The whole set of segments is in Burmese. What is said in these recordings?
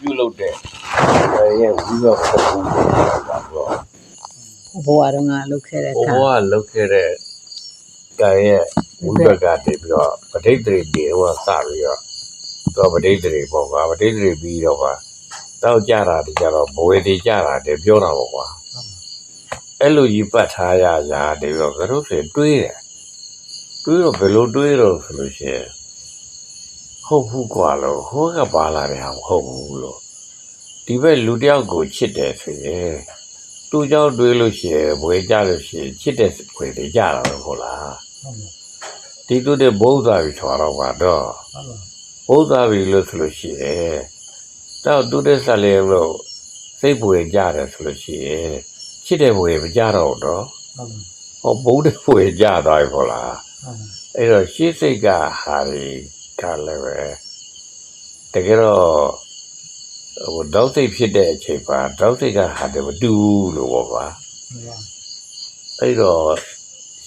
ပြုလုပ်တဲ့အဲရဲ့ဝိဘတ်ဖို့ပါတော့ဘဝတုန်းကလုပ်ခဲ့တဲ့ဘအခါဝလုပ်ခဲ့တဲ့ကံရဲ့ဝိဘတ်ကတည်းပြီးတော့ပဋိသေတွေဟောစပြီးတော့တော့ပဋိသေပေါ့ကွာပဋိသေပြီးတော့ကွာတောက်ကြတာတကြတော့ဘဝတွေကြတာတည်းပြောတာပေါ့ကွာအဲ့လိုကြီးပတ်ထားရရာတည်းပြီးတော့ကတော့ဆိုတွေးတယ်တွေးတော့ဘယ်လိုတွေးတော့ဆိုလို့ရှိရင် ဟုတ်ဘူးကွာလို့ဟိုကပါလာတယ်ဟာမဟုတ်ဘူးလို့ဒီဘက်လူတယောက်ကိုချစ်တယ်ဆိုရင်သူ့ကြောင့်တွေးလို့ရှိရင်ဘွေကြလို့ရှိရင်ချစ်တဲ့ဘွေတွေကြတာပဲဟုတ်လားဟုတ်ပါဒီသူတဲ့ဘုရားပြီထွာတော့ကတော့ဟုတ်ပါဘုရားပြီလို့ဆိုလို့ရှိရင်တော့သူတဲ့ဆက်လေလို့စိတ်ပွေကြတယ်ဆိုလို့ရှိရင်ချစ်တဲ့ဘွေမကြတော့ဘူးတော့ဟုတ်ပါဟောဘုဒ္ဓဘွေကြသွားပြီဟုတ်လားဟုတ်ပါအဲ့တော့ရှေးစိတ်ကဟာရီ ကလည်းပဲတကယ်တော့ဟိုတောက်စိတ်ဖြစ်တဲ့အချိန်ပါတောက်စိတ်ကဟာတယ်မတူဘူးလို့ပေါ့ကွာဟုတ်ပါအဲ့တော့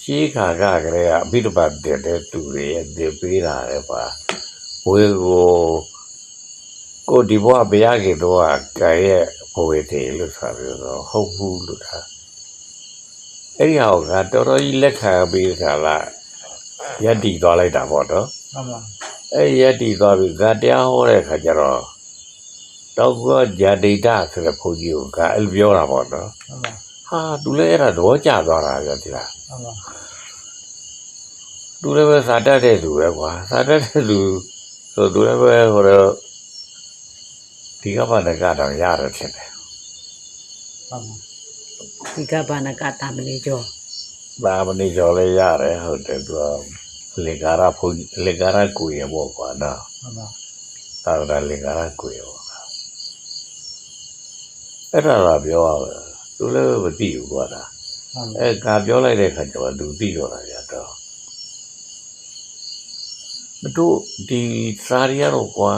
ရှေးခါကကလေးကအဘိဓမ္မာတဲ့တဲ့သူတွေရဲ့ဒီပေးတာလေပါဝေကိုကိုဒီဘဝဘုရားကြီးတော့ကံရဲ့ဘဝတည်းလို့ဆိုပြီးတော့ဟုတ်ဘူးလို့ថាအဲ့ဒီဟာကတော်တော်ကြီးလက်ခံပြီးခါလာယက်တီသွားလိုက်တာပေါ့နော်ဟုတ်ပါ အဲ့ဒီယက်တီသွားပြီးဂတရားဟောတဲ့ခါကျတော့တော့ကဂျာဒိတာဆိုတဲ့ဘုန်းကြီးကအဲ့လိုပြောတာပေါ့နော်ဟုတ်ပါဟာသူလည်းအဲ့ဒါသဘောကျသွားတာပြောဒီလားဟုတ်ပါသူလည်းပဲစာတတ်တဲ့သူပဲကွာစာတတ်တဲ့သူဆိုသူလည်းပဲဟိုတော့ဒီကဘာနကတော့ရတယ်ဖြစ်တယ်ဟုတ်ပါဒီကဘာနကတာမလေးကျော်။ဘာမနေကြော်လည်းရတယ်ဟုတ်တယ်သူက လေကာရဖုန်လေကာရကိုရပေါ့ကွာနော်ဟုတ်ပါ။သာရလေကာရကိုရပေါ့။အဲ့ဒါကပြောရမယ်သူလည်းမသိဘူးကွာဒါဟုတ်ပါအဲကပြောလိုက်တဲ့ခါကျတော့သူသိတော့တာကြတော့မတို့ဒီစာရီရတော့ကွာ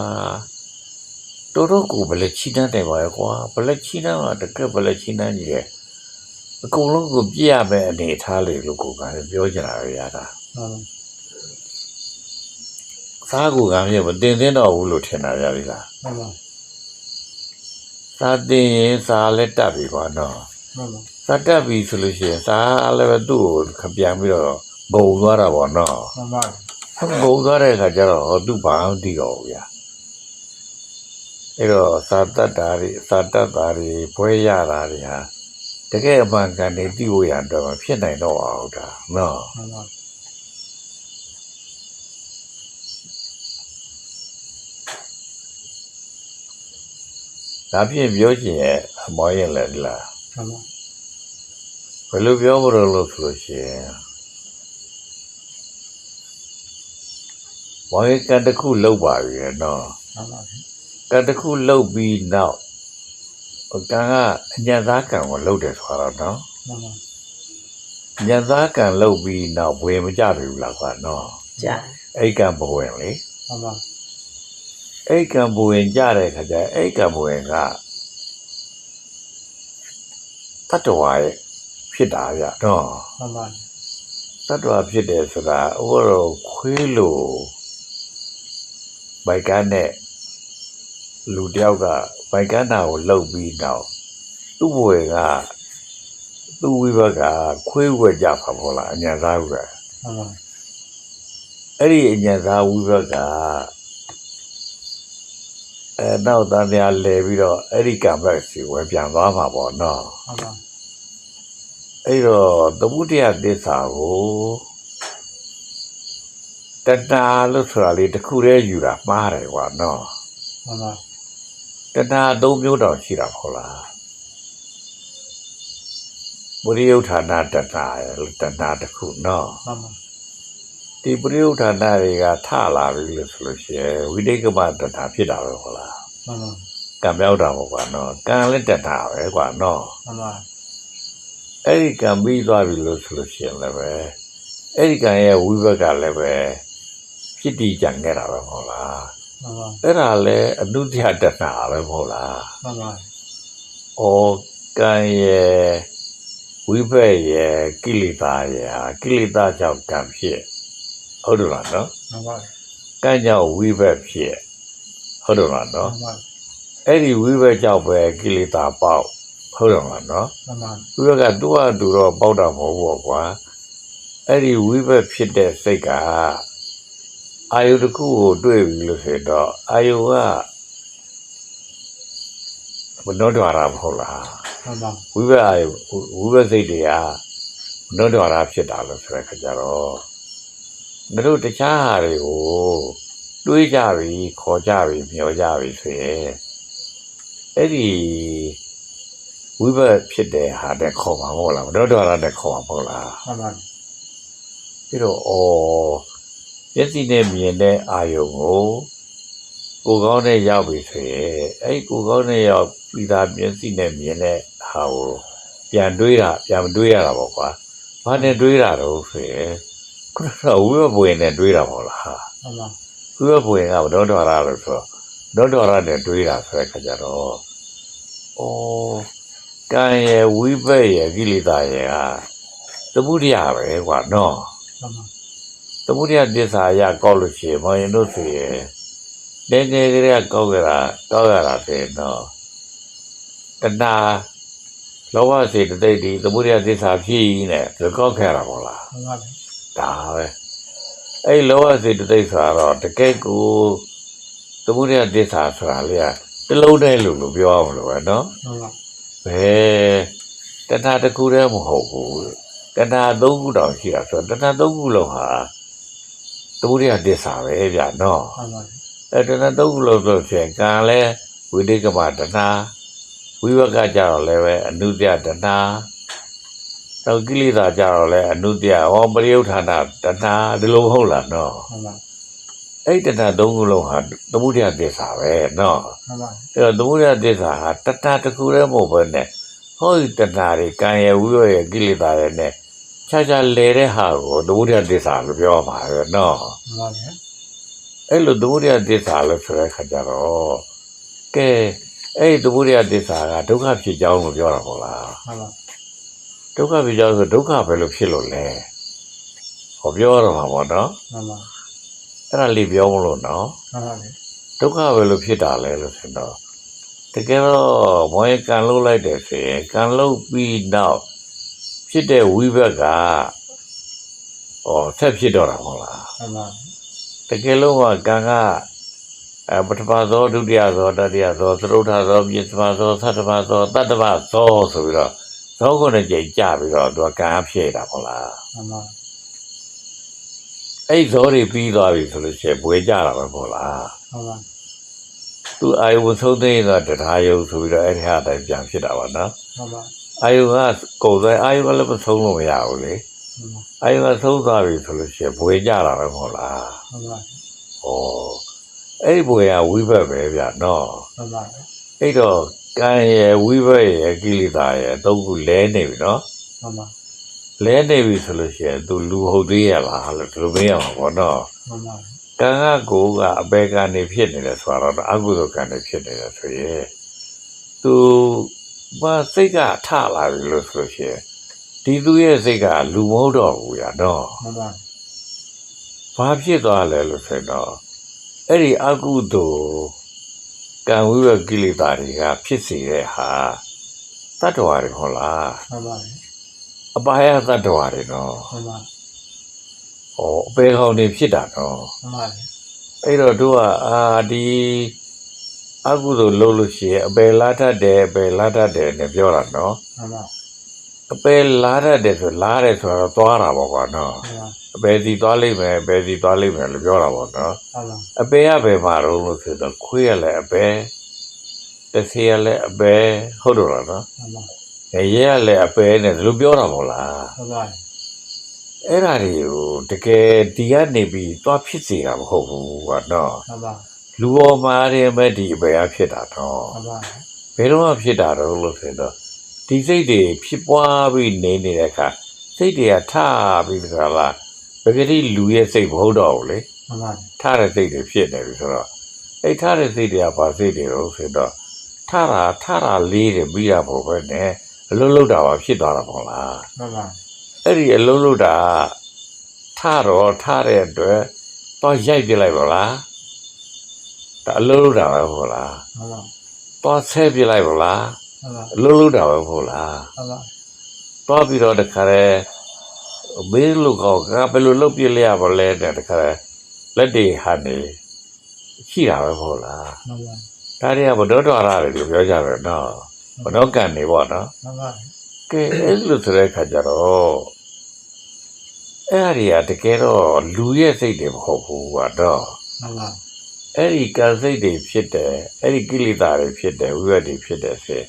တော်တော်ကိုဘယ်လက်ချီတန်းတယ်ပါရဲ့ကွာဘယ်လက်ချီတန်းကတကယ်ဘယ်လက်ချီတန်းကြီးရဲ့အကုန်လုံးကိုပြည့်ရမယ်အနေထားလေလို့ကိုကလည်းပြောချင်တာပဲရတာဟုတ် စားကိုကမြေမတင်သင်းတော့ဘူးလို့ထင်တာရပြီလားဟုတ်ပါစားတင်ရင်စားလက်တက်ပြီကွာနော်ဟုတ်ပါစားတက်ပြီဆိုလို့ရှိရင်စားလည်းပဲသူ့ကိုခပြန်ပြီးတော့ဘုံသွားတာပေါ့နော်ဟုတ်ပါဘုံသွားတဲ့အခါကျတော့ဟောသူ့ဘာမှမသိတော့ဘူးဗျာအဲ့တော့စာတတ်တာတွေစာတတ်တာတွေဘွဲရတာတွေဟာတကယ်အမှန်ကန်နေသိဖို့ရတော့မဖြစ်နိုင်တော့အောင်ဒါနော်ဟုတ်ပါ ဒါဖြင့်ပြောချင်ရဲ့အမောရင်လည်းဒီလားဟုတ်ပါဘယ်လိုပြောမလို့လို့ဆိုလို့ရှိရင်မောင်ကတခုလောက်ပါပြီနော်ဟုတ်ပါကတခုလုတ်ပြီးနောက်ဟိုကံကအညံသားကံကိုလုတ်တယ်ဆိုတော့နော်ဟုတ်ပါညံသားကံလုတ်ပြီးနောက်ဘွေမကြပြီဘူးလားကွာနော်ကြာအဲ့ကံဘဝင်လေဟုတ်ပါ အဲ့ကံဘဝင်ကြတဲ့ခါကျအဲ့ကံဘဝင်ကတတ္တဝါရဲ့ဖြစ်တာဗျနော်ဟုတ်ပါတတ္တဝါဖြစ်တယ်ဆိုတာဥပရောခွေးလို့ဘိုက်ကန်းနဲ့လူတယောက်ကဘိုက်ကန်းတာကိုလှုပ်ပြီးနောက်သူ့ဘွေကသူ့ဝိဘကခွေးဝက်ကြပါဘောလားအညာသားကဟုတ်ပါအဲ့ဒီအညာသားဝိဘက အဲနောက်သားများလဲပြီးတော့အဲ့ဒီကံဘက်စီဝယ်ပြန်သွားမှာပေါ့နော်ဟုတ်ပါအဲ့တော့သမုဒယသစ္စာကိုတဏှာလို့ဆိုတာလေတစ်ခုတည်းယူတာမှားတယ်ကွာနော်ဟုတ်ပါတဏှာအသုံးမျိုးတော့ရှိတာမဟုတ်လားပရိယုဌာဏတဏှာရယ်တဏှာတစ်ခုနော်ဟုတ်ပါ ဒီပရိယုဌာဏတွေကထလာပြီလို့ဆိုလို့ရှိရင်ဝိတိကမတဏှာဖြစ်တာပဲဟုတ်လားဟုတ်ပါကံပြောက်တာပေါ့ကွာနော်ကံလည်းတဏှာပဲကွာနော်ဟုတ်ပါအဲ့ဒီကံပြီးသွားပြီလို့ဆိုလို့ရှိရင်လည်းပဲအဲ့ဒီကံရဲ့ဝိဘက်ကလည်းပဲဖြစ်တည်ကြံခဲ့တာပဲမဟုတ်လားဟုတ်ပါအဲ့ဒါလည်းအနုတ္တယတဏှာပဲမဟုတ်လားဟုတ်ပါဩကံရဲ့ဝိဘက်ရဲ့ကိလေသာရဲ့ဟာကိလေသာကြောင့်ကံဖြစ် ဟုတ်တယ်လားနော်ဟုတ်ပါကံကြောင့်ဝိဘက်ဖြစ်ဟုတ်တယ်လားဟုနော်တ်ပါအဲ့ဒီဝိဘက်ကြောင့်ပဲကိလေသာပေါက်ဟုတ်တယ်မလားနော်မှန်ပါဝိဘက်ကတူအတူတော့ပေါက်တာမဟုတ်ဘူးကွာအဲ့ဒီဝိဘက်ဖြစ်တဲ့စိတ်ကအာယုတစ်ခုကိုတွေ့ပြီလို့ဆိုတော့အာယုကဘနောဒွါရမဟုတ်လားမှန်ပါဝိဘက်အာယုဝိဘက်စိတ်တွေကဘနောဒွါရဖြစ်တာလို့ဆိုတဲ့ခါကျတော့ တို့တခြားဟာတွေကိုတွေးကြပြီခေါ်ကြပြီမျှော်ကြပြီဆိုရင်အဲ့ဒီဝိဘက်ဖြစ်တဲ့ဟာတဲ့ခေါ်မှာမဟုတ်လားဘနောဒွါရတဲ့ခေါ်မှာမဟုတ်လားမှန်ပါပြီးတော့ဩမျက်စိနဲ့မြင်တဲ့အာယုံကိုကိုယ်ကောင်းနဲ့ရောက်ပြီဆိုရင်အဲ့ဒီကိုယ်ကောင်းနဲ့ရောက်ပြီးသားမျက်စိနဲ့မြင်တဲ့ဟာကိုပြန်တွေးတာပြန်မတွေးရတာပေါ့ကွာဘာနဲ့တွေးတာတော့ဆိုရင် ခုနကဝိဘပွေနဲ့တွေးတာပေါ့လားမှန်ပါဝိဘပွေကဘတော်တော်ရလို့ဆိုတော့ဒေါတော်ရနဲ့တွေးတာဆိုတဲ့ခါကျတော့ဩကံရဲ့ဝိဘက်ရဲ့ကိလေသာရဲ့ဟာသမှုတရားပဲကွာနော်မှန်ပါသမုဒိယတစ္ဆာအရကောက်လို့ရှိရင်မောင်ရင်တို့ဆိုရင်နေနေကလေးကကောက်ကြတာကောက်ရတာဆိုရင်တော့တဏှာလောဘစေတသိက်ဒီသမုဒိယတစ္ဆာဖြစ်ရင်းနဲ့ဒီကောက်ခဲ့တာပေါ့လားမှန်ပါ ဒါပဲအဲ့လောဘစေတသိက်ဆိုတော့တကယ်ကိုသမုဒိယတစ္ဆာဆိုတာလေကတစ်လုံးတည်းလို့လို့ပြောအောင်လို့ပဲနော်မှန်ပါဘယ်တဏှာတစ်ခုတည်းမဟုတ်ဘူးတဏှာသုံးခုတောင်ရှိတာဆိုတော့တဏှာသုံးခုလုံးဟာသမုဒိယတစ္ဆာပဲဗျာနော်မှန်ပါအဲတဏှာသုံးခုလုံးဆိုဖြင့်ကံလဲဝိတိကမတဏှာဝိဝကကြတော့လည်းပဲအနုတ္တယတဏှာ တော့ကိလေသာကြတော့လည်းအနုတ္တယဟောပရိယုဌာဏတဏှာဒီလိုမဟုတ်လားနော်မှန်ပါအဲ့ဒီတဏှာသုံးခုလုံးဟာသမုဒိယတစ္ဆာပဲနော်မှန်ပါအဲ့တော့သမုဒယသစ္စာဟာတတတစ်ခုတည်းမဟုတ်ဘဲနဲ့ဟောဒီတဏှာတွေကံရဝိရရဲ့ကိလေသာတွေနဲ့ခြားခြားလဲတဲ့ဟာကိုသမုဒယသစ္စာလို့ပြောမှာပဲနော်မှန်ပါဗျာအဲ့လိုသမုဒယသစ္စာလို့ဆိုတဲ့ခါကျတော့ကဲအဲ့ဒီသမုဒယသစ္စာကဒုက္ခဖြစ်ကြောင်းလို့ပြောတာပေါ့လားမှန်ပါ ဒုက္ခဖြစ်ကြောင်းဆိုဒုက္ခပဲလို့ဖြစ်လို့လဲဟောပြောရမှာပေါ့နော်မှန်ပါအဲ့ဒါလေးပြောမလို့နော်မှန်ပါဗျာဒုက္ခပဲလို့ဖြစ်တာလဲလို့ဆိုတော့တကယ်တော့ဘွယ်ကံလုံးလိုက်တယ်ဆိုရင်ကံလုံးပြီးနောက်ဖြစ်တဲ့ဝိဘက်ကဩဆက်ဖြစ်တော့တာမဟုတ်လားမှန်ပါတကယ်လုံးကကံကအဲပထမသောဒုတိယသောတတိယသောသရုတ်ထသောပြစ္ဆမသောသတ္တမသောတတ္တမသောဆိုပြီးတော့ သောခုနှစ်ကြိမ်ကြပြီးတော့သူကကံအဖြစ်တာမဟုတ်လားမှန်ပါအဲ့ဒီဇောတွေပြီးသွားပြီဆိုလို့ရှိရင်ဘွယ်ကြတာပဲမဟုတ်လားမှန်ပါသူအာယုံဆုံးသိရင်တော့တရားယုံဆိုပြီးတော့အဲ့ဒီဟာအတိုင်းပြန်ဖြစ်တာပါနော်မှန်ပါအာယုံကကုန်သွားအာယုံကလည်းမဆုံးလို့မရဘူးလေမှန်ပါအာယုံကဆုံးသွားပြီဆိုလို့ရှိရင်ဘွေကြတာပဲမဟုတ်လားမှန်ပါဩအဲ့ဒီဘွေကဝိဘက်ပဲဗျနော်မှန်ပါအဲ့တော့ ကံရဲ့ဝိဘက်ရဲ့ကိလေသာရဲ့သုံးခုလဲနေပြီနော်မှန်ပါလဲနေပြီဆိုလို့ရှိရင်သူလူဟုတ်သေးရလားလို့ဒီလိုမေးရမှာပေါ့နော်မှန်ပါကံကကိုယ်ကအပေကံနေဖြစ်နေတယ်ဆိုတော့အကုသိုလ်ကံနေဖြစ်နေတယ်ဆိုရင်သူဘာစိတ်ကထလာပြီလို့ဆိုလို့ရှိရင်ဒီသူရဲ့စိတ်ကလူမဟုတ်တော့ဘူးရတော့မှန်ပါဘာဖြစ်သွားလဲလို့ဆိုတော့အဲ့ဒီအကုသိုလ် ကံဝိဝကိလေသာတွေကဖြစ်စေတဲ့ဟာတတ္တဝါတွေဟုတ်လားမှန်ပါအပါယတတ္တဝါတွေနော်မှန်ပါဟောအပေကောင်တွေဖြစ်တာနော်မှန်ပါအဲ့တော့တို့ကအာဒီအကုသိုလ်လုပ်လို့ရှိရင်အပယ်လာတတ်တယ်အပယ်လာတတ်တယ်နဲ့ပြောတာနော်မှန်ပါ အပယ်လာတတ်တယ်ဆိုလာတယ်ဆိုတော့သွားတာပေါ့ကွာနော်မှန်ပါအပယ်စီသွားလိမ့်မယ်အပယ်စီသွားလိမ့်မယ်လို့ပြောတာပေါ့နော်မှန်ပါအပယ်ရပဲမှာတော့လို့ဆိုတော့ခွေးရလဲအပယ်တစ်စီရလဲအပယ်ဟုတ်တော့လားနော်မှန်ပါရဲရလဲအပယ်နဲ့ဒီလိုပြောတာပေါ့လားမှန်ပါအဲ့ဒါတွေကိုတကယ်ဒီကနေပြီးသွားဖြစ်စေတာမဟုတ်ဘူးကွာနော်မှန်ပါလူပေါ်မှာရင်ပဲဒီအပယ်ကဖြစ်တာတော့မှန်ပါဘယ်တော့မှဖြစ်တာတော့လို့ဆိုတော့ ဒီစိတ်တွေဖြစ်ပွားပြီးနေနေတဲ့အခါစိတ်တွေကထပြီးတခါလားပဂတိလူရဲ့စိတ်မဟုတ်တော့ဘူးလေမှန်ပါထတဲ့စိတ်တွေဖြစ်နေပြီဆိုတော့အဲ့ထတဲ့စိတ်တွေကဘာစိတ်တွေတော့ဆိုတော့ထတာထတာလေးတွေပြီးတာပေါ့ပဲနဲ့အလုံးလုံးတာပါဖြစ်သွားတာပေါ့လားမှန်ပါအဲ့ဒီအလုံးလုံးတာထတော့ထတဲ့အတွက်တော့ရိုက်ပြလိုက်ပါလားဒါအလုံးလုံးတာပဲပေါ့လားမှန်ပါတသွားဆဲပြလိုက်မလား ဟုတ်ပါအလုံးလုံးတာပဲမဟုတ်လားဟုတ်ပါသွားပြီးတော့တခါလဲမေးလို့ကောကဘယ်လိုလုပ်ပြလဲရပါလဲတဲ့တခါလဲလက်တွေဟာနေရှိတာပဲမဟုတ်လားဟုတ်ပါဒါတွေကဘဒေါတော်ရတယ်လို့ပြောကြတယ်နော်ဘဒေါကန်နေပေါ့နော်ဟုတ်ပါကဲအဲ့လိုဆိုတဲ့ခါကျတော့အဲ့ဒီကတကယ်တော့လူရဲ့စိတ်တွေမဟုတ်ဘူးကတော့ဟုတ်ပါအဲ့ဒီကံစိတ်တွေဖြစ်တယ်အဲ့ဒီကိလေသာတွေဖြစ်တယ်ဝိဝတ်တွေဖြစ်တယ်ဆိုရင်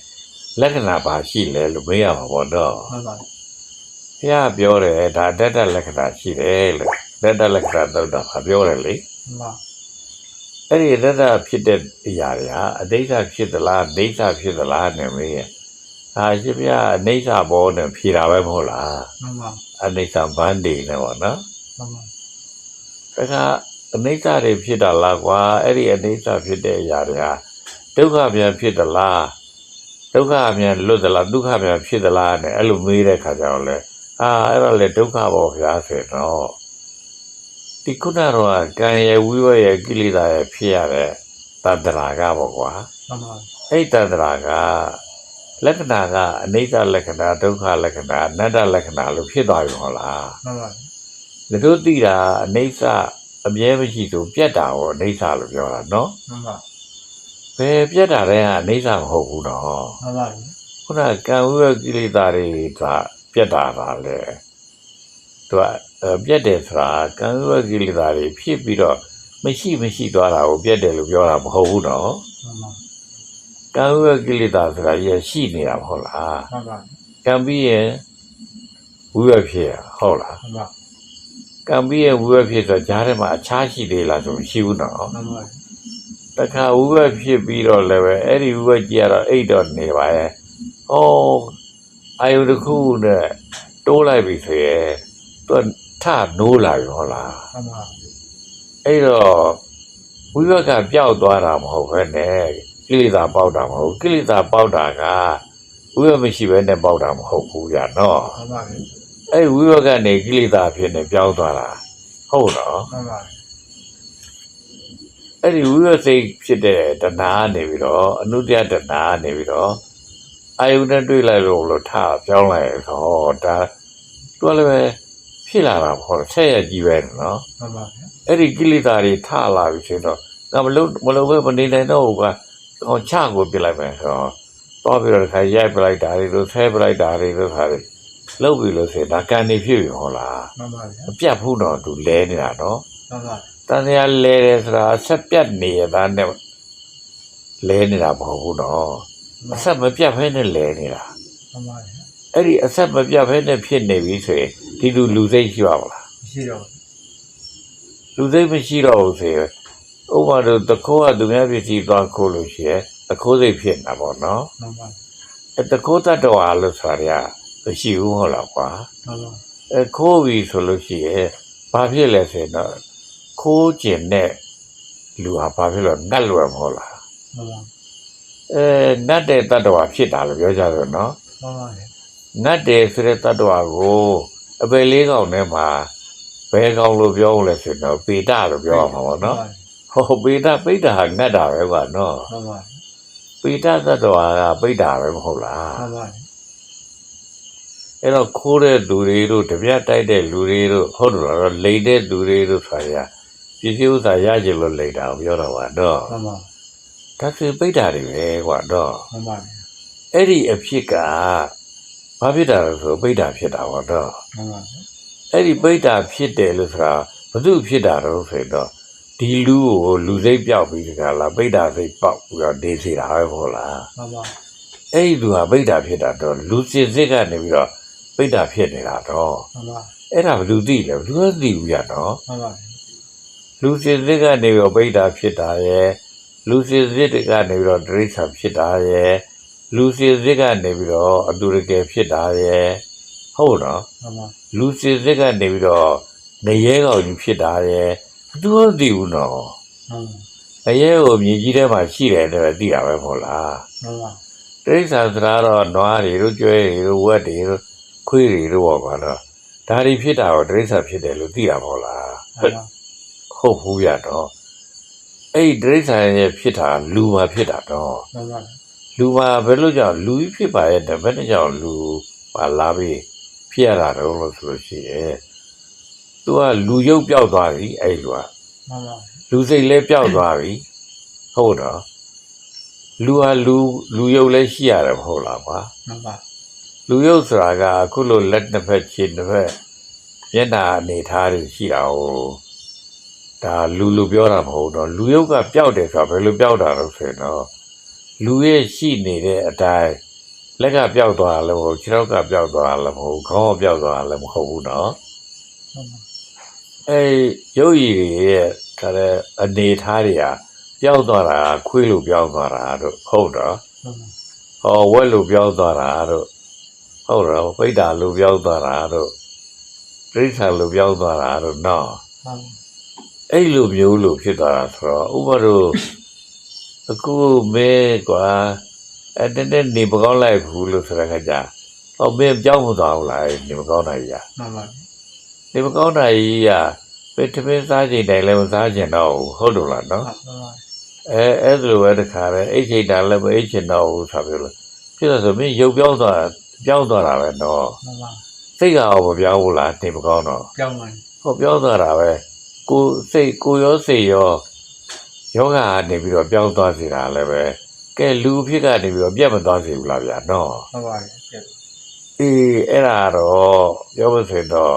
လက္ခဏာပါရှိလဲလို့မေးရမှာပေါ့တော့ဟုတ်ပါဘုရားပြောတယ်ဒါတတ္တလက္ခဏာရှိတယ်လို့တတ္တလက္ခဏာတော့တာပြောတယ်လေဟုတ်ပါအဲ့ဒီတတ္တဖြစ်တဲ့အရာတွေဟာအတိတ်ဖြစ်သလားဒိဋ္ဌဖြစ်သလားနဲ့မေးရင်ဟာရှင်ဗျာအိဋ္ဌဘောနဲ့ဖြေတာပဲမဟုတ်လားဟုတ်ပါအနိစ္စဗန္ဒီနဲ့ပေါ့နော်ဟုတ်ပါဒါကအနိစ္စတွေဖြစ်တာလားကွာအဲ့ဒီအနိစ္စဖြစ်တဲ့အရာတွေဟာဒုက္ခပြန်ဖြစ်သလား ဒုက္ခပြန်လွတ်သလားဒုက္ခပြန်ဖြစ်သလားနဲ့အဲ့လိုမေးတဲ့ခါကျတော့လေအာအဲ့တော့လေဒုက္ခပေါ့ဗျာဆိုတော့ဒီခုနတော့ကံရဲ့ဝိဝတ်ရဲ့ကိလေသာရဲ့ဖြစ်ရတဲ့တတ္တရာကပေါ့ကွာဟုတ်ပါအဲ့ဒီတတ္တရာကလက္ခဏာကအနိစ္စလက္ခဏာဒုက္ခလက္ခဏာအနတ္တလက္ခဏာလို့ဖြစ်သွားပြီမဟုတ်လားဟုတ်ပါ။တို့သိတာအိဋ္ဌအမြဲမရှိဆိုပြက်တာကိုအိဋ္ဌလို့ပြောတာနော်ဟုတ်ပါ။ ဘယ်ပြက်တာလဲကအိဋ္ဌမဟုတ်ဘူးနော်ဟုတ်ပါ။ခုနကကံဝိဝကိလေသာတွေကပြက်တာပါလေ။သူကအဲ့ပြက်တယ်ဆိုတာကံဝိဝကိလေသာတွေဖြစ်ပြီးတော့မရှိမရှိသွားတာကိုပြက်တယ်လို့ပြောတာမဟုတ်ဘူးနော်ဟုတ်ပါ။ကံဝိဝကိလေသာဆိုတာရရှိနေတာမဟုတ်လားဟုတ်ပါ။ကံပြီးရင်ဝိဝဖြစ်ရဟုတ်လားဟုတ်ပါ။ကံပြီးရင်ဝိဝဖြစ်ဆိုကြားထဲမှာအခြားရှိသေးလားဆိုမရှိဘူးနော်ဟုတ်ပါ တခါဝိဝက်ဖြစ်ပြီးတော့လည်းပဲအဲ့ဒီဝိဝက်ကြီးကတော့အိတ်တော့နေပါရဲ့။အော်အာယုတစ်ခုနဲ့တိုးလိုက်ပြီဆိုရင်သူကထနိုးလာပြီဟုတ်လားဟုတ်ပါ။အဲ့တော့ဝိဝက်ကပျောက်သွားတာမဟုတ်ပဲနဲ့ကိလေသာပေါက်တာမဟုတ်ဘူးကိလေသာပေါက်တာကဝိဝက်မရှိဘဲနဲ့ပေါက်တာမဟုတ်ဘူးကြာနော်ဟုတ်ပါ။အဲ့ဒီဝိဝက်ကနေကိလေသာဖြစ်နေပြောင်းသွားတာဟုတ်နော်ဟုတ်ပါ အဲ့ဒီဝိဝတ်စိတ်ဖြစ်တဲ့တဏှာနေပြီးတော့အနုတ္တယတဏှာနေပြီးတော့အာယုန်နဲ့တွေ့လိုက်လို့လို့ထားပြောင်းလိုက်တော့ဒါသူကလည်းပဲဖြစ်လာတာပေါ့ဆက်ရကြီးပဲနော်ဟုတ်ပါအဲ့ဒီကိလေသာတွေထလာပြီဆိုတော့ငါမလုံးမလုံးပဲမနေနိုင်တော့ဘူးကဟောချကိုပြလိုက်မယ်ဆိုတော့တော့ပြီးတော့တစ်ခါရိုက်ပလိုက်တာတွေလို့ဆဲပလိုက်တာတွေလို့ခါတွေလုတ်ပြီလို့ဆိုရင်ဒါကန်နေဖြစ်ပြီဟုတ်လားဟုတ်ပါမပြတ်ဘူးတော့သူလဲနေတာနော်ဟုတ်ပါ တန်တရားလဲတယ်ဆိုတာဆက်ပြတ်နေရတာနဲ့လဲနေတာမဟုတ်ဘူးနော်အဆက်မပြတ်ဖဲနဲ့လဲနေတာဟုတ်ပါအဲ့ဒီအဆက်မပြတ်ဖဲနဲ့ဖြစ်နေပြီဆိုရင်ဒီလူလူစိတ်ရှိပါမလားရှိတော့လူစိတ်မရှိတော့ဘူးဆိုရင်ဥပမာတော့တခိုးကသူများပစ္စည်းသွားခိုးလို့ရှိရင်တခိုးစိတ်ဖြစ်နေတာပေါ့နော်ဟုတ်ပါအဲတခိုးတတ်တော်အားလို့ဆိုတာကမရှိဘူးဟုတ်လားကွာဟုတ်ပါအဲခိုးပြီဆိုလို့ရှိရင်ဘာဖြစ်လဲဆိုရင်တော့ ခိုးကျင်တဲ့လူဟာဘာဖြစ်လို့ငတ်လွယ်မဟုတ်လားဟုတ်ပါအဲနတ်တဲ့တတ္တဝါဖြစ်တာလို့ပြောကြတယ်နော်ဟုတ်ပါနတ်တယ်ဆိုတဲ့တတ္တဝါကိုအပယ်လေးကောင်ထဲမှာဘယ်ကောင်လို့ပြောလဲဆိုတော့ပေတလို့ပြောရမှာပေါ့နော်ဟောပေတပိဋ္ဌာဟာငတ်တာပဲကွာနော်ဟုတ်ပါပေတတတ္တဝါကပိဋ္ဌာပဲမဟုတ်လားဟုတ်ပါအဲ့တော့ခိုးတဲ့လူတွေတို့တပြတ်တိုက်တဲ့လူတွေတို့ဟုတ်တယ်တော့လိန်တဲ့လူတွေတို့ဆိုရ ပစ္စည်းဥစ္စာရကြလို့လိန်တာကိုပြောတော့ပါတော့ဟုတ်ပါဒါဆိုပိဋ္ဌာတွေပဲကွာတော့ဟုတ်ပါအဲ့ဒီအဖြစ်ကဘာဖြစ်တာလဲဆိုပိဋ္ဌာဖြစ်တာပေါ့တော့ဟုတ်ပါအဲ့ဒီပိဋ္ဌာဖြစ်တယ်လို့ဆိုတာဘု து ဖြစ်တာတော့ဆိုတော့ဒီလူကိုလူစိတ်ပြောက်ပြီးတကလားပိဋ္ဌာစိတ်ပေါက်ပြီးတော့ဒေစီတာပဲပေါ့လားဟုတ်ပါအဲ့ဒီလူဟာပိဋ္ဌာဖြစ်တာတော့လူစစ်စစ်ကနေပြီးတော့ပိဋ္ဌာဖြစ်နေတာတော့ဟုတ်ပါအဲ့ဒါဘယ်လူသိလဲဘယ်သူကသိဘူးရတော့ဟုတ်ပါ လူစစ်စစ်ကနေပြီးတော့ပိဋ္ဌာဖြစ်တာရဲ့လူစစ်စစ်ကနေပြီးတော့ဒိဋ္ဌာဖြစ်တာရဲ့လူစစ်စစ်ကနေပြီးတော့အတူတကယ်ဖြစ်တာရဲ့ဟုတ်နော်ဟုတ်ပါလူစစ်စစ်ကနေပြီးတော့ငရဲကောင်ကြီးဖြစ်တာရဲ့ဘယ်သူမှမသိဘူးနော်ဟုတ်ငရဲကိုမြေကြီးထဲမှာရှိတယ်တဲ့သိတာပဲမဟုတ်လားဟုတ်ပါတိရစ္ဆာန်သရာတော့နွားတွေတို့ကျွဲတွေတို့ဝက်တွေတို့ခွေးတွေတို့ပေါ့ကွာတော့ဒါတွေဖြစ်တာတော့တိရစ္ဆာန်ဖြစ်တယ်လို့သိတာမဟုတ်လား ဟုတ်ပါဟုတ်ဘူးရတော့အဲ့ဒီတိရစ္ဆာန်ရဲ့ဖြစ်တာလူမှာဖြစ်တာတော့ဟုတ်ပါလူမှာဘယ်လိုကြောင့်လူကြီးဖြစ်ပါရဲ့တဘယ်နဲ့ကြောင့်လူပါလာပြီးဖြစ်ရတာတော့လို့ဆိုလို့ရှိရင်သူကလူရုပ်ပျောက်သွားပြီအဲ့လူကမှန်ပါလူစိတ်လည်းပျောက်သွားပြီဟုတ်တော့လူဟာလူလူရုပ်လည်းရှိရတယ်မဟုတ်လားကွာမှန်ပါလူရုပ်ဆိုတာကအခုလိုလက်တစ်ဖက်ခြေတစ်ဖက်မျက်နှာအနေထားတွေရှိတာ哦 ဒါလူလူပြောတာမဟုတ်တော့လူရုပ်ကပျောက်တယ်ဆိုတာဘယ်လိုပျောက်တာလို့ဆိုရင်တော့လူရဲ့ရှိနေတဲ့အတိုင်းလက်ကပျောက်သွားလည်းမဟုတ်ခြေထောက်ကပျောက်သွားလည်းမဟုတ်ခေါင်းကပျောက်သွားလည်းမဟုတ်ဘူးနော်အဲရုပ်ရည်ရဲ့ဒါလည်းအနေထားတွေဟာပျောက်သွားတာခွေးလိုပျောက်သွားတာတို့ဟုတ်တော့ဟောဝက်လိုပျောက်သွားတာတို့ဟုတ်တော့ပိဋ္ဌာလိုပျောက်သွားတာတို့တိရစ္ဆာန်လိုပျောက်သွားတာတို့နော် အဲ့လိုမျိုးလိုဖြစ်သွားတာဆိုတော့ဥပမာတို့အခုမဲကွာအဲ့တဲ့တဲ့နေမကောင်းလိုက်ဘူးလို့ဆိုတဲ့ခါကျဟောမင်းပြောင်းမသွားဘူးလားအဲ့နေမကောင်းတာကြီးอ่ะ မှန်ပါ နေမကောင်းတာကြီးอ่ะဘယ်တမင်းစားချိန်တိုင်းလည်းမစားကျင်တော့ဘူးဟုတ်လို့လားနော် မှန်ပါ အဲအဲ့ဒါလိုပဲတခါလဲအိတ်ချိန်တာလည်းမအိတ်ချင်တော့ဘူးဆိုပြောလို့ဖြစ်လို့ဆိုမင်းရုပ်ပြောင်းသွားပြောင်းသွားတာပဲနော် မှန်ပါ စိတ်ကတော့မပြောင်းဘူးလားနေမကောင်းတော့ ပြောင်းပါ ဟောပြောင်းသွားတာပဲ ကိုယ်စိတ်ကိုယ်ရောစိတ်ရောယောဂကနေပြီးတော့ပြောင်းသွားစေတာလည်းပဲကဲလူအဖြစ်ကနေပြီးတော့ပြတ်မသွားစေဘူးလားဗျာနော်မှန်ပါပြည့်အေးအဲ့ဒါတော့ပြောမဆိုရင်တော့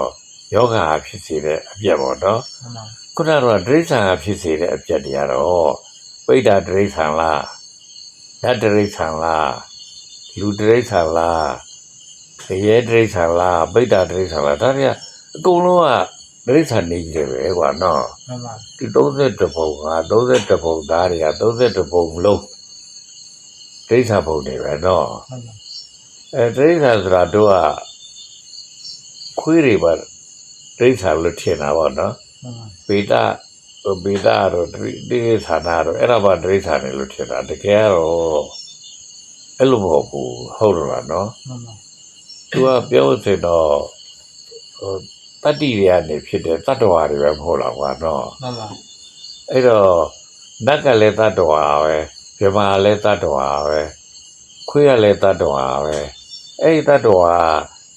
ယောဂဖြစ်စေတဲ့အပြတ်ပေါ့နော်မှန်ပါခုနကတော့ဒိဋ္ဌာန်ဖြစ်စေတဲ့အပြတ်တွေကတော့ပိဋ္ဌာဒိဋ္ဌာန်လားဓာတ်ဒိဋ္ဌာန်လားလူဒိဋ္ဌာန်လားရဲဒိဋ္ဌာန်လားပိဋ္ဌာဒိဋ္ဌာန်လားဒါတွေကအကုန်လုံးက ဒိဋ္ဌာန်နေကြီးတယ်ပဲကွာနော်မှန်ပါဒီ32ပုံက32ပုံသားတွေက32ပုံလုံးဒိဋ္ဌာန်ပုံတွေပဲနော်မှန်ပါအဲဒိဋ္ဌာန်ဆိုတာတို့ကခွေးတွေပါဒိဋ္ဌာန်လို့ထင်တာပေါ့နော်မှန်ပါဗေဒဗေဒတော့တိတိဌာနတော့အဲ့ဒါပါဒိဋ္ဌာန်လေလို့ထင်တာတကယ်တော့အဲ့လိုမဟုတ်ဘူးဟုတ်လို့လားနော်မှန်ပါသူကပြောစင်တော့ဟို တတ္တိတွေကနေဖြစ်တဲ့တတ္တဝါတွေပဲမဟုတ်လားကွာနော်မှန်ပါအဲ့တော့နတ်ကလည်းတတ္တဝါပဲဗြဟ္မာလည်းတတ္တဝါပဲခွေးကလည်းတတ္တဝါပဲအဲ့ဒီတတ္တဝါ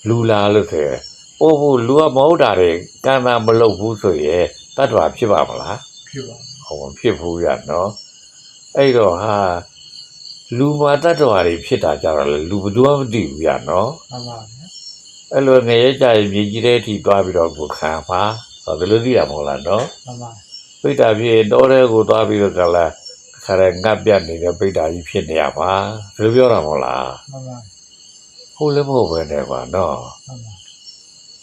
လူလာလို့ဆိုရယ်ပို့ဖို့လူကမဟုတ်တာတွေကံတာမလုပ်ဘူးဆိုရင်တတ္တဝါဖြစ်ပါမလားဖြစ်ပါဟောမဖြစ်ဘူးရနော်အဲ့တော့ဟာလူမာတတ္တဝါတွေဖြစ်တာကြတော့လေလူဘယ်သူမှမသိဘူးရနော်မှန်ပါ အဲ့လိုငရဲကြရင်မြေကြီးတဲ့အထိသွားပြီးတော့ကိုခံပါဟောဒီလိုသိရမဟုတ်လားနော်မှန်ပါပိတ္တာဖြစ်ရင်တောထဲကိုသွားပြီးတော့ကလာခါရငတ်ပြတ်နေတဲ့ပိတ္တာကြီးဖြစ်နေရပါဘယ်လိုပြောတာမဟုတ်လားမှန်ပါဟုတ်လည်းမဟုတ်ပဲနဲ့ပါနော်မှန်ပါ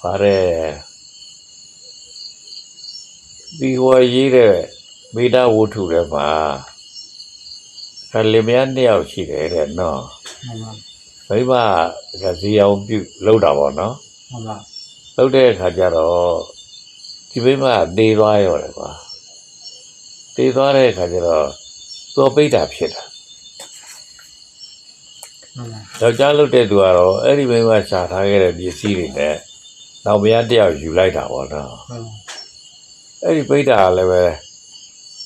ပါတယ်ဒီဟောရေးတဲ့မိသားဝတ္ထုတွေမှာခလင်မယားနှစ်ယောက်ရှိတယ်တဲ့နော်မှန်ပါ မိမကဇီအောင်ပြုတ်လောက်တာပေါ့နော်မှန်ပါလောက်တဲ့အခါကျတော့ဒီမိမတေးသွားရောတယ်ကွာတေးသွားတဲ့အခါကျတော့သူပိတ်တာဖြစ်တာမှန်ပါယောက်ျားလုတ်တဲ့သူကတော့အဲ့ဒီမိမရှာထားခဲ့တဲ့ပစ္စည်းတွေနဲ့နောက်မယားတစ်ယောက်ယူလိုက်တာပေါ့နော်မှန်ပါအဲ့ဒီပိတ်တာကလည်းပဲ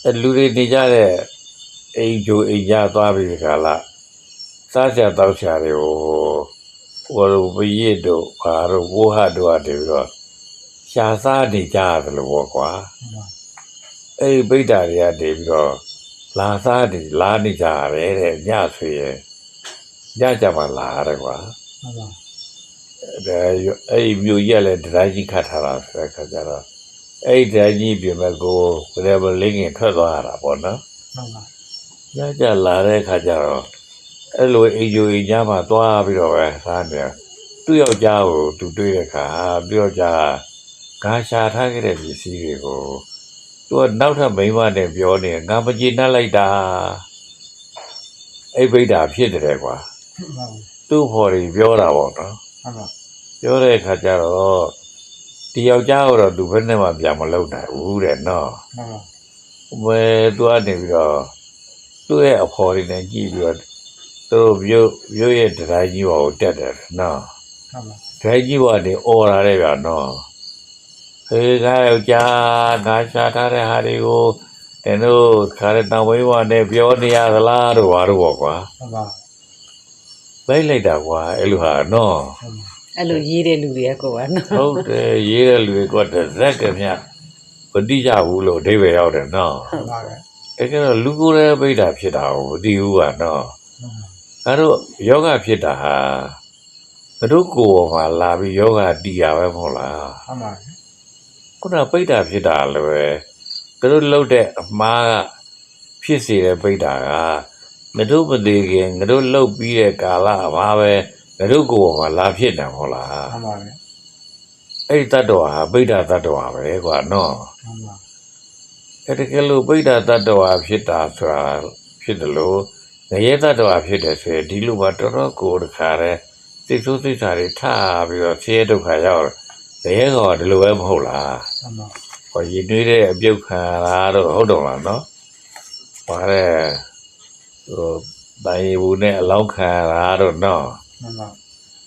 အဲ့လူတွေနေကြတဲ့အိမ်ကျိုအိမ်ကြသွားပြီးဒီကလာ စားကြတောက်ချာတွေကိုဟိုလိုဘရစ်တို့ဘာတို့ဝိုးဟတို့အတူပြီးတော့ရှာစားနေကြရတယ်လို့ပေါ့ကွာမှန်ပါအဲ့ဒီပိတ်တာတွေကနေပြီးတော့လာစားနေလာနေကြရတယ်တဲ့ညဆွေရဲ့ညကြမှာလာရတယ်ကွာမှန်ပါဒါအဲ့ဒီမြို့ကြီးကလည်းဒတိုင်းကြီးခတ်ထားတာဆိုတဲ့ခါကျတော့အဲ့ဒီဒတိုင်းကြီးပြင်မဲ့ကိုဘယ်လိုလင်းငင်ထွက်သွားရတာပေါ့နော်မှန်ပါညကြလာတဲ့ခါကျတော့ အဲ့လိုအိမ်ဂျိုအိမ်ကြားမှာသွားပြီးတော့ပဲစားနေသူ့ယောက်ျားကိုသူတွေ့တဲ့ခါသူ့ယောက်ျားကငါရှာထားခဲ့တဲ့ပစ္စည်းတွေကိုသူကနောက်ထပ်မိန်းမနဲ့ပြောနေငါမကျေနပ်လိုက်တာအဲ့ဗိဒ္ဓါဖြစ်တယ်ကွာမှန်ပါသူ့ဖော်တွေပြောတာပေါ့နော်မှန်ပါပြောတဲ့အခါကျတော့ဒီယောက်ျားကိုတော့သူဘယ်နဲ့မှပြန်မလုပ်နိုင်ဘူးတဲ့နော်မှန်ပါ။ဝယ်သူကနေပြီးတော့သူ့ရဲ့အဖော်တွေနဲ့ကြည့်ပြီးတော့ သူတို့မြို့မြို့ရဲ့ဒတိုင်းကြီးပေါ်ကိုတက်တယ်နော်မှန်ပါ။ဒတိုင်းကြီးပေါ်ကနေអော်လာတဲ့ဗျာနော်။ဟေးကယောက်ျားငါရှာထားတဲ့ဟာတွေကိုတန်တို့ခါတဲ့တောင်ဝေးဝနဲ့ပြောနေရသလားတို့ဘာတို့ပေါ့ကွာမှန်ပါ။လိုက်လိုက်တာကွာအဲ့လိုဟာနော်ဟုတ်ပါအဲ့လိုရေးတဲ့လူတွေကကိုကနော်ဟုတ်တယ်ရေးတဲ့လူတွေကတစ်ဇက်ကမြမတိကြဘူးလို့အဓိပ္ပာယ်ရောက်တယ်နော်ဟုတ်ပါရဲ့တကယ်တော့လူကိုယ်လည်းပိဋ္ဌာဖြစ်တာကိုမသိဘူးကနော်ဟုတ်ပါ အဲတို့ယောဂဖြစ်တာဟာသူတို့ကိုယ်ပေါ်မှာလာပြီးယောဂတည်ရပဲမဟုတ်လားဟုတ်ပါရဲ့ခုနပိဋ္ဌာဖြစ်တာလည်းပဲသူတို့လှုပ်တဲ့အမားကဖြစ်စေတဲ့ပိဋ္ဌာကငါတို့မသေးခင်ငါတို့လှုပ်ပြီးတဲ့ကာလမှာပဲငါတို့ကိုယ်ပေါ်မှာလာဖြစ်တယ်မဟုတ်လားဟုတ်ပါရဲ့အဲ့ဒီတတ္တဝါဟာပိဋ္ဌာတတ္တဝါပဲကွာနော်ဟုတ်ပါအဲ့တကယ်လို့ပိဋ္ဌာတတ္တဝါဖြစ်တာဆိုတာဖြစ်တယ်လို့င ရဲတတ္တဝါဖြစ်တယ်ဆိုရင်ဒီလိုပါတော်တော်ကိုယ်တခါတည်းစိတ်ဆိုးစိတ်ဆာတွေထားပြီးတော့ဆင်းရဲဒုက္ခရောက်တယ်ငရဲကောင်ကဒီလိုပဲမဟုတ်လားဟုတ်ပါဟောရည်နှွေးတဲ့အပြုတ်ခံရတာတော့ဟုတ်တော့လားနော်။ဘာလဲဟိုတိုင်ဘူးနဲ့အလောင်းခံရတာတော့နော်ဟုတ်ပါ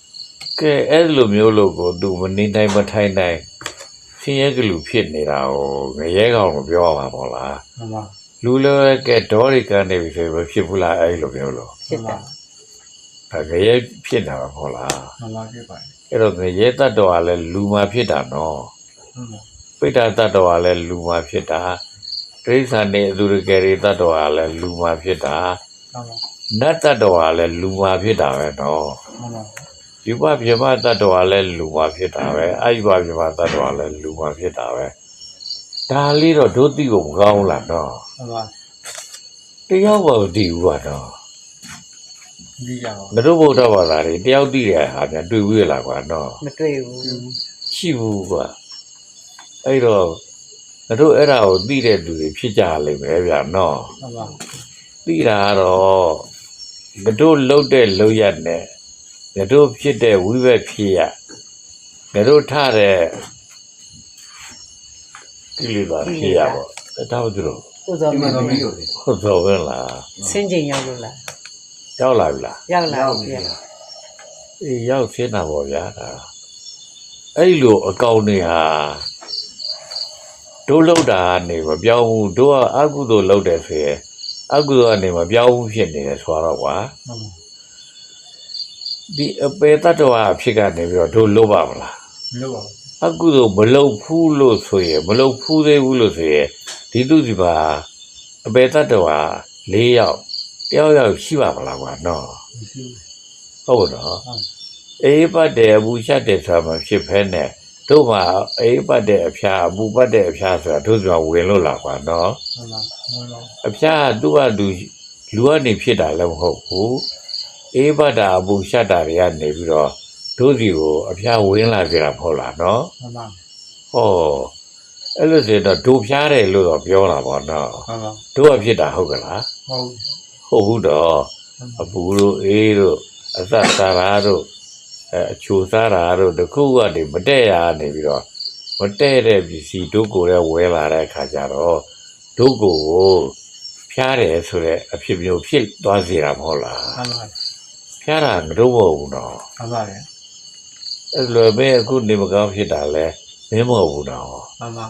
။ကဲအဲ့လိုမျိုးလို့ကိုသူမနေတိုင်းမထိုင်တိုင်းဆင်းရဲကလူဖြစ်နေတာကိုငရဲကောင်ကိုပြောရမှာပေါ့လားဟုတ်ပါ။ လူလည်းကဲဒေါ်ရီကနေပြီဆိုရင်မဖြစ်ဘူးလားအဲ့လိုမျိုးလို့ဖြစ်တာဒါငရဲဖြစ်တာပဲပေါ့လားဟုတ်ပါဖြစ်ပါရဲ့။အဲ့တော့ငရဲတတ်တော်ကလည်းလူမှဖြစ်တာနော်ဟုတ်ပါ။ပိဋ္ဌာတတ်တော်ကလည်းလူမှဖြစ်တာ။တိရစ္ဆာန်တွေအသူရကယ်တွေတတ်တော်ကလည်းလူမှဖြစ်တာ။ဟုတ်ပါနတ်တတ္တဝါလည်းလူမာဖြစ်တာပဲနော်ဟုတ်ပါယူပပြမတတ္တဝါလည်းလူမာဖြစ်တာပဲအာယုပပြမတတ္တဝါလည်းလူမာဖြစ်တာပဲ ဒါလေးတော့ဒုတိကိုမကောင်းဘူးလားနော်ဟုတ်ပါတယောက်မှမသိဘူးပါနော်ဒီကြပါငါတို့ဗုဒ္ဓဘာသာတွေတယောက်သိတဲ့ဟာပြန်တွေ့ဘူးရလားကွာနော်မတွေ့ဘူးရှိဘူးကွာအဲ့တော့ငါတို့အဲ့ဒါကိုသိတဲ့သူတွေဖြစ်ကြလိမ့်မယ်ဗျာနော်ဟုတ်ပါသိတာကတော့ငါတို့လှုပ်တဲ့လှုပ်ရက်နဲ့ငါတို့ဖြစ်တဲ့ဝိဘက်ဖြစ်ရငါတို့ထတဲ့ ကိလေသာဖြစ်ရပေါ့အဲ့ဒါတို့ကိုစောဒီမမှာင်းတော့မီးလို့လေဟုတ်တော့ပဲလားဆင်းချိန်ရောက်လို့လားရောက်လာပြီလားရောက်လာရောက်ပြီပြီအေးရောက်ရှင်းတာပေါ့ဗျာဒါအဲ့လိုအကောင့်တွေဟာတို့လှုပ်တာကနေမပြောင်းဘူးတို့ကအကုသိုလ်လှုပ်တယ်ဆိုရင်အကုသိုလ်ကနေမပြောင်းဘူးဖြစ်နေတယ်ဆိုတော့ကွာဟုတ်ပါဒီအပေတ္တဝါအဖြစ်ကနေပြီးတော့တို့လို့ပါမလားလို့ပါ အကုသိုလ်မလုပ်ဘူးလို့ဆိုရင်မလုပ်ဘူးသေးဘူးလို့ဆိုရင်ဒီသူစီပါအပေတ္တဝါ၄ယောက်တယောက်ယောက်ရှိပါမလားကွာနော်မရှိဟုတ်နော်ဟုတ်အေးပတ်တယ်အပူရှက်တယ်ဆိုတာမဖြစ်ဖဲနဲ့တို့မှာအေးပတ်တယ်အဖျားအပူပတ်တယ်အဖျားဆိုတာတို့စီပါဝင်လို့လားကွာနော်ဟုတ်ပါဟုတ်ပါအဖျားကသူ့ကသူလူကနေဖြစ်တာလည်းမဟုတ်ဘူးအေးပတ်တာအပူရှက်တာတွေကနေပြီးတော့ တို့စီကိုအဖျားဝင်လာကြတာမဟုတ်လားနော်ဟုတ်ပါဟောအဲ့လိုဆိုတော့ဒိုဖျားတယ်လို့တော့ပြောတာပေါ့နော်ဟုတ်ပါတို့ကဖြစ်တာဟုတ်ကလားဟုတ်ဟုတ်ဘူးတော့အပူတို့အေးတို့အသက်သာရာတို့အဲအချိုစားတာတို့တခုကနေမတဲ့ရနေပြီးတော့မတဲ့တဲ့ပစ္စည်းတို့ကိုယ်ရဲ့ဝဲလာတဲ့အခါကျတော့တို့ကိုယ်ကိုဖျားတယ်ဆိုတဲ့အဖြစ်မျိုးဖြစ်သွားစေတာမဟုတ်လားဟုတ်ပါဖျားတာမတို့မဟုတ်ဘူးနော်ဟုတ်ပါရဲ့ အဲ့လိုပဲအခုနေမကောင်းဖြစ်တာလဲမင်းမဟုတ်ဘူးနော်ဟုတ်ပါ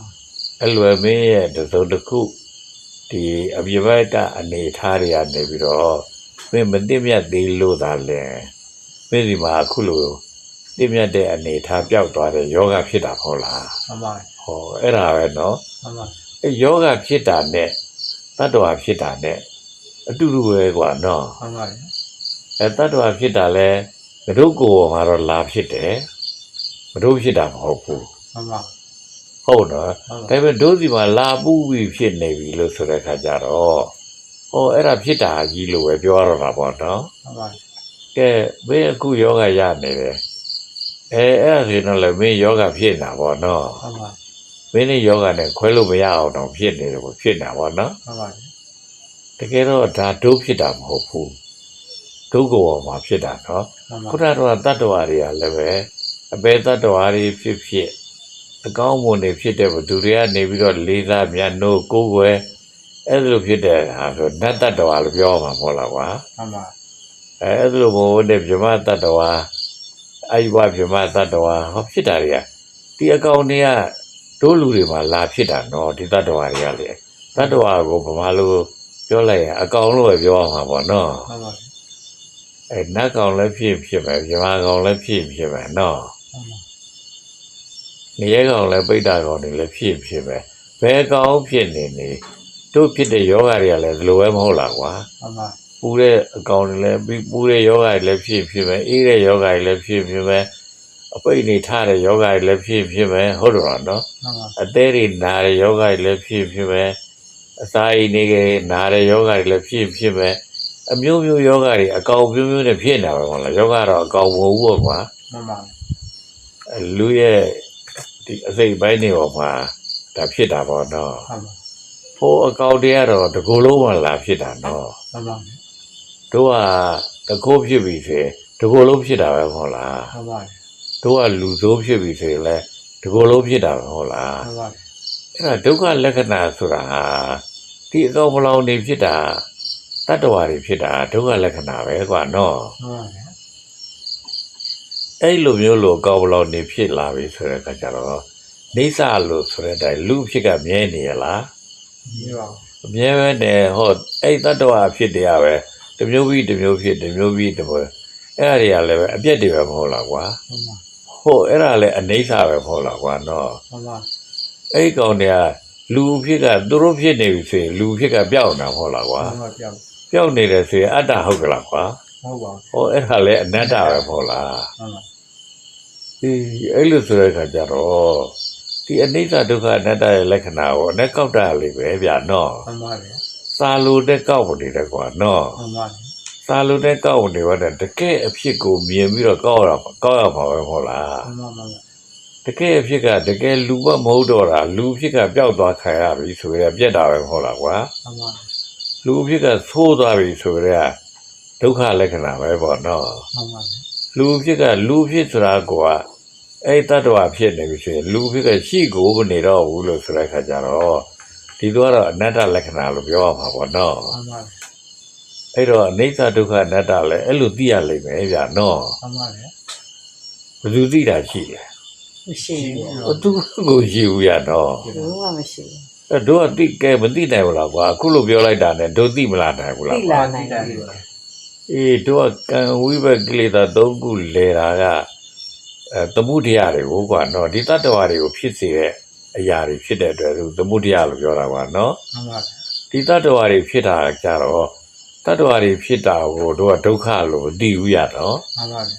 အဲ့လိုမင်းရဲ့တစ်စုံတစ်ခုဒီအပြဘက်ကအနေထားတွေကနေပြီးတော့မင်းမသိမြတ်သေးလို့သာလဲမင်းဒီမှာအခုလိုသိမြတ်တဲ့အနေထားပျောက်သွားတဲ့ယောဂဖြစ်တာမဟုတ်လားဟုတ်ပါဟောအဲ့ဒါပဲနော်ဟုတ်ပါအဲ့ယောဂဖြစ်တာနဲ့တတ္တဝါဖြစ်တာနဲ့အတူတူပဲကွာနော်ဟုတ်ပါအဲ့တတ္တဝါဖြစ်တာလဲ ငါတို့ကိုယ်ပေါ်မှာတော့လာဖြစ်တယ်ငါတို့ဖြစ်တာမဟုတ်ဘူးဟုတ်ပါဟုတ်နော်ဟုတ်ဒါပေမဲ့ဒုစီမှာလာပူးပြီးဖြစ်နေပြီလို့ဆိုတဲ့ခါကျတော့ဟောအဲ့ဒါဖြစ်တာကြီးလို့ပဲပြောရတော့တာပေါ့နော်ဟုတ်ပါကဲမင်းအခုယောဂရနေတယ်အဲအဲ့ဒါဆိုရင်တော့လည်းမင်းယောဂဖြစ်နေတာပေါ့နော်ဟုတ်ပါမင်းနဲ့ယောဂနဲ့ခွဲလို့မရအောင်တော့ဖြစ်နေတယ်ပေါ့ဖြစ်နေတာပေါ့နော်ဟုတ်ပါတကယ်တော့ဒါဒုဖြစ်တာမဟုတ်ဘူး ဒုကောမှာဖြစ်တာနော်ဟုတ်ပါခုနကတော့တတ္တဝါတွေကလည်းပဲအပေတတ္တဝါတွေဖြစ်ဖြစ်အကောင်းမွန်တွေဖြစ်တဲ့ဘသူတွေကနေပြီးတော့လေးစားမြတ်နိုးကိုယ်ွယ်အဲ့ဒါလိုဖြစ်တဲ့ဟာဆိုနတ်တတ္တဝါလို့ပြောမှာမဟုတ်လားကွာဟုတ်ပါအဲအဲ့ဒါလိုမဟုတ်တဲ့ဗြဟ္မတတ္တဝါအာယဝဗြဟ္မတတ္တဝါဟောဖြစ်တာတွေကဒီအကောင်တွေကတို့လူတွေမှာလာဖြစ်တာနော်ဒီတတ္တဝါတွေကလေတတ္တဝါကိုဗမာလိုပြောလိုက်ရင်အကောင်လို့ပဲပြောရမှာပေါ့နော်ဟုတ်ပါဟ အဲနတ်ကောင်လည်းဖြစ်ဖြစ်မယ်မြမာကောင်လည်းဖြစ်ဖြစ်မယ်နော်မှန်ပါနေရကောင်လည်းပိဋ္ဌာကောင်တွေလည်းဖြစ်ဖြစ်မယ်ဘယ်ကောင်ဖြစ်နေနေတို့ဖြစ်တဲ့ယောဂတွေကလည်းဒီလိုပဲမဟုတ်လားကွာမှန်ပါပူတဲ့အကောင်တွေလည်းပြီးပူတဲ့ယောဂတွေလည်းဖြစ်ဖြစ်မယ်အေးတဲ့ယောဂတွေလည်းဖြစ်ဖြစ်မယ်အပိတ်နေထတဲ့ယောဂတွေလည်းဖြစ်ဖြစ်မယ်ဟုတ်တယ်လားနော်မှန်ပါအသေးတွေနာတဲ့ယောဂတွေလည်းဖြစ်ဖြစ်မယ်အစာအိမ်နေကနာတဲ့ယောဂတွေလည်းဖြစ်ဖြစ်မယ် အမျိုးမျိုးယောဂတွေအကောင်မျိုးမျိုးနဲ့ဖြစ်နေတာပဲမဟုတ်လားယောဂတော့အကောင်မဟုတ်ဘူးပေါ့ကွာမှန်ပါအဲလူရဲ့ဒီအစိတ်ပိုင်းတွေပေါ်မှာဒါဖြစ်တာပေါ့နော်မှန်ပါဟိုအကောင်တွေကတော့တကူလုံးမှလာဖြစ်တာနော်မှန်ပါတို့ကတကိုးဖြစ်ပြီဆိုရင်တကူလုံးဖြစ်တာပဲမဟုတ်လားမှန်ပါတို့ကလူဆိုးဖြစ်ပြီဆိုရင်လည်းတကူလုံးဖြစ်တာပဲမဟုတ်လားမှန်ပါအဲ့ဒါဒုက္ခလက္ခဏာဆိုတာဟာဒီအကောင်မလောင်နေဖြစ်တာ တတ္တဝါတွေဖြစ်တာဒုက္ခလက္ခဏာပဲကွာနော်မှန်ပါအဲ့လိုမျိုးလိုအကောင်မလောင်နေဖြစ်လာပြီဆိုတဲ့အခါကျတော့နေစာလို့ဆိုတဲ့အတိုင်းလူဖြစ်ကမြဲနေရလားဒီပါအမြဲပဲနဲ့ဟောအဲ့တတ္တဝါဖြစ်တရားပဲတစ်မျိုးပြီးတစ်မျိုးဖြစ်တစ်မျိုးပြီးတစ်မျိုးအဲ့ဒါတွေကလည်းပဲအပြက်တွေပဲမဟုတ်လားကွာမှန်ပါဟိုအဲ့ဒါလည်းအနေစာပဲမဟုတ်လားကွာနော်မှန်ပါအဲ့ဒီကောင်တွေကလူဖြစ်ကသူတို့ဖြစ်နေပြီဆိုရင်လူဖြစ်ကပျောက်နေတာမဟုတ်လားကွာမှန်ပါပြောင်း ပျောက်နေတယ်ဆိုရင်အတ္တဟုတ်ကလားကွာဟုတ်ပါဟောအဲ့ဒါလည်းအနတ္တပဲမဟုတ်လားမှန်ပါဒီအဲ့လိုဆိုတဲ့အခါကျတော့ဒီအနိစ္စဒုက္ခအနတ္တရဲ့လက္ခဏာကိုအနဲ့ကောက်တာလေးပဲဗျာနော်မှန်ပါလေစာလိုတဲ့ကောက်မနေတယ်ကွာနော်မှန်ပါလေစာလိုတဲ့ကောက်မနေပါနဲ့တကယ်အဖြစ်ကိုမြင်ပြီးတော့ကောက်ရမှာကောက်ရမှာပဲမဟုတ်လားမှန်ပါမှန်ပါတကယ်အဖြစ်ကတကယ်လူမမဟုတ်တော့တာလူဖြစ်ကပျောက်သွားခံရပြီဆိုရပြက်တာပဲမဟုတ်လားကွာမှန်ပါ လူဖြစ်ကသိုးသွားပြီဆိုရဒုက္ခလက္ခဏာပဲပေါ့နော်မှန်ပါလေလူဖြစ်ကလူဖြစ်ဆိုတာကအဲ့တတ္တဝါဖြစ်နေပြီဆိုရင်လူဖြစ်ကရှိကိုမနေတော့ဘူးလို့ဆိုတဲ့အခါကျတော့ဒီလိုကတော့အနတ္တလက္ခဏာလို့ပြောရမှာပေါ့နော်မှန်ပါလေအဲ့တော့အနိစ္စဒုက္ခအနတ္တလည်းအဲ့လိုသိရလိမ့်မယ်ဗျာနော်မှန်ပါလေဘယ်သူသိတာရှိလဲမရှိဘူးဘသူကိုရှိဘူးရနော်ဘူးဘာမှမရှိဘူး အဲ့တို့ကသိကဲမသိနိုင်ဘူးလားကွာအခုလိုပြောလိုက်တာနဲ့တို့သိမလားနိုင်ဘူးလားသိကွာလာနိုင်တယ်အေးတို့ကကံဝိဘကိလေသာ၃ခုလဲတာကအဲသမှုတရားတွေကိုကွာနော်ဒီတတ္တဝါတွေကိုဖြစ်စေတဲ့အရာတွေဖြစ်တဲ့အတွက်သူသမှုတရားလို့ပြောတာကွာနော်မှန်ပါလေဒီတတ္တဝါတွေဖြစ်တာကြတော့တတ္တဝါတွေဖြစ်တာကိုတို့ကဒုက္ခလို့မသိဘူးရတော့မှန်ပါလေ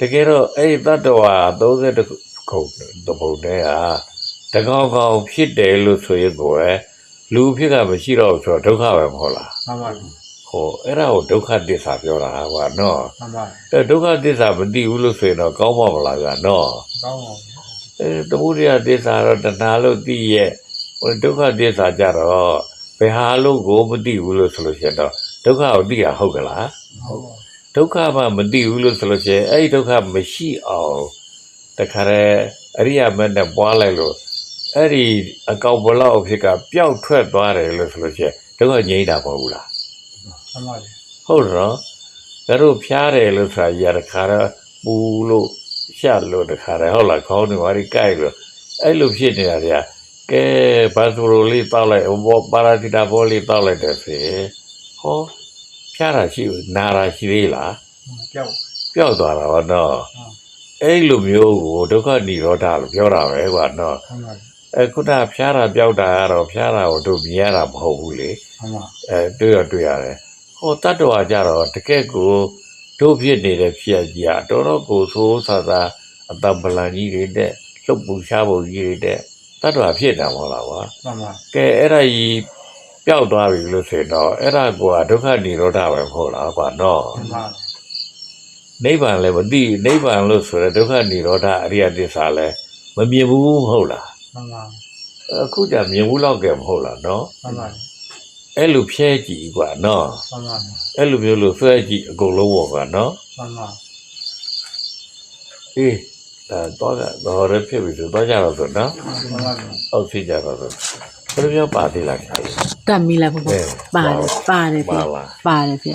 တကယ်တော့အဲ့ဒီတတ္တဝါ30ခုတပုံတည်းဟာ တကောင်ကောင်ဖြစ်တယ်လို့ဆိုရင်ကိုယ်လူဖြစ်ကမရှိတော့ဘူးဆိုတော့ဒုက္ခပဲမဟုတ်လားမှန်ပါလေဟောအဲ့ဒါကိုဒုက္ခသစ္စာပြောတာကွာနော်မှန်ပါလေအဲဒုက္ခသစ္စာမသိဘူးလို့ဆိုရင်တော့ကောင်းပါမလားကွာနော်ကောင်းပါလေအဲသမုဒိယသစ္စာတော့တဏှာလို့သိရဲ့ဟိုဒုက္ခသစ္စာကြတော့ဘယ်ဟာလို့ကိုမသိဘူးလို့ဆိုလို့ရှိရင်တော့ဒုက္ခကိုသိရဟုတ်ကလားဟုတ်ပါဒုက္ခမှမသိဘူးလို့ဆိုလို့ရှိရင်အဲ့ဒီဒုက္ခမရှိအောင်တခါတည်းအရိယာမက်နဲ့ပွားလိုက်လို့ အဲ့ဒီအကောင်ဘလောက်အဖြစ်ကပျောက်ထွက်သွားတယ်လို့ဆိုလို့ရှိရင်ဒုက္ခငြိမ်းတာမဟုတ်ဘူးလားမှန်ပါလေဟုတ်တယ်နော်ဒါတို့ဖျားတယ်လို့ဆိုတာကြီးကတခါတော့ပူလို့ရှက်လို့တခါတော့ဟုတ်လားခေါင်းတွေဘာတွေကြိုက်လို့အဲ့လိုဖြစ်နေတာတွေကကဲဘာဆိုလိုလေးတောက်လိုက်ဘောပါရာတီတာဘောလေးတောက်လိုက်တယ်ဆိုရင်ဟောဖျားတာရှိဘူးနာတာရှိသေးလားပြောက်ပျောက်သွားတာပါတော့ဟုတ်အဲ့လိုမျိုးကိုဒုက္ခនិရောဓလို့ပြောတာပဲကွာနော်မှန်ပါလေ အခုနဖျားတာပျောက်တာကတော့ဖျားတာကိုတို့မြင်ရတာမဟုတ်ဘူးလေ မှန်ပါ အဲတွေ့ရတွေ့ရတယ်ဟောတတ္တဝါကြတော့တကယ့်ကိုတို့ဖြစ်နေတဲ့ဖြစ်ရကြီးอ่ะတော်တော်ကိုသိုးဆာဆာအတံပလန်ကြီးတွေတဲ့လှုပ်ပူရှားပုံကြီးတွေတဲ့တတ္တဝါဖြစ်တာမဟုတ်လားကွာ မှန်ပါ ကဲအဲ့ဒါကြီးပျောက်သွားပြီလို့ဆိုရင်တော့အဲ့ဒါကဒုက္ခនិရောဓပဲမဟုတ်လားကွာနော် မှန်ပါ နိဗ္ဗာန်လည်းမသိနိဗ္ဗာန်လို့ဆိုရယ်ဒုက္ခនិရောဓအရိယသစ္စာလည်းမမြင်ဘူးမဟုတ်လား မှန်ပါအခုじゃမြင်ဘူးတော့ကဲမဟုတ်လားနော်မှန်ပါအဲ့လိုဖြဲကြည့်ကွာနော်မှန်ပါအဲ့လိုမျိုးလို့ဆွဲကြည့်အကုန်လုံးပေါ့ကွာနော်မှန်ပါအေးဒါတော့ကတော့ရဖြစ်ပြီဆိုတော့ကြတော့ဆိုနော်မှန်ပါဟုတ်ဖြစ်ကြတော့ဆိုဘယ်လိုပြောပါသေးလားခင်ဗျာတတ်မိလားဘုဘအဲပါတယ်ပါတယ်ပါဗျလားပါတယ်ဗျ